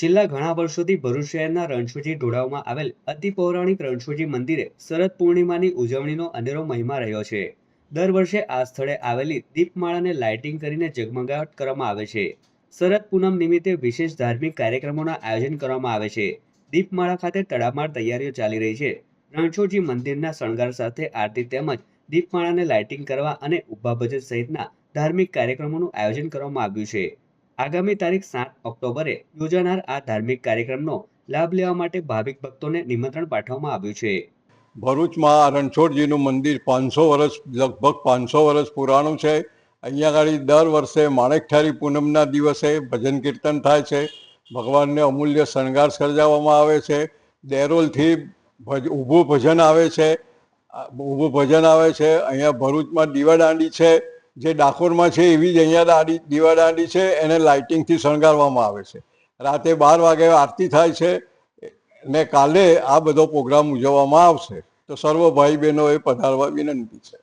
છેલ્લા ઘણા વર્ષોથી ભરૂચ શહેરના રણછોડજી ઢોળાવમાં આવેલ અતિ પૌરાણિક રણછોડજી મંદિરે શરદ પૂર્ણિમાની ઉજવણીનો અનેરો મહિમા રહ્યો છે. દર વર્ષે આ સ્થળે આવેલી દીપમાળાને લાઇટિંગ કરીને ઝગમગાટ કરવામાં આવે છે. શરદ પૂનમ નિમિત્તે વિશેષ ધાર્મિક કાર્યક્રમોના આયોજન કરવામાં આવે છે. દીપમાળા ખાતે તડામાર તૈયારીઓ ચાલી રહી છે. રણછોડજી મંદિરના શણગાર સાથે આરતી તેમજ દીપમાળાને લાઇટિંગ કરવા અને ઊભા ભજન સહિતના ધાર્મિક કાર્યક્રમોનું આયોજન કરવામાં આવ્યું છે. આગામી તારીખ સાત ઓક્ટોબરે યોજાનાર આ ધાર્મિક કાર્યક્રમનો લાભ લેવા માટે ભાવિક ભક્તોને નિમંત્રણ પાઠવવામાં આવ્યું છે. ભરૂચમાં રણછોડજીનું મંદિર પાંચસો વર્ષ, લગભગ પાંચસો વર્ષ પુરાણું છે. અહીંયા આગળ દર વર્ષે માણેકઠારી પૂનમના દિવસે ભજન કીર્તન થાય છે. ભગવાનને અમૂલ્ય શણગાર સર્જાવવામાં આવે છે. દેરોલથી ભજ, ઊભું ભજન આવે છે. ઊભું ભજન આવે છે. અહીંયા ભરૂચમાં દીવાદાંડી છે. જે ડાકોરમાં છે એવી જ અહીંયા દાંડી, દીવાદાંડી છે, એને લાઇટિંગથી શણગારવામાં આવે છે. રાતે બાર વાગે આરતી થાય છે ને કાલે આ બધો પ્રોગ્રામ ઉજવવામાં આવશે. તો સર્વ ભાઈ એ પધારવા વિનંતી છે.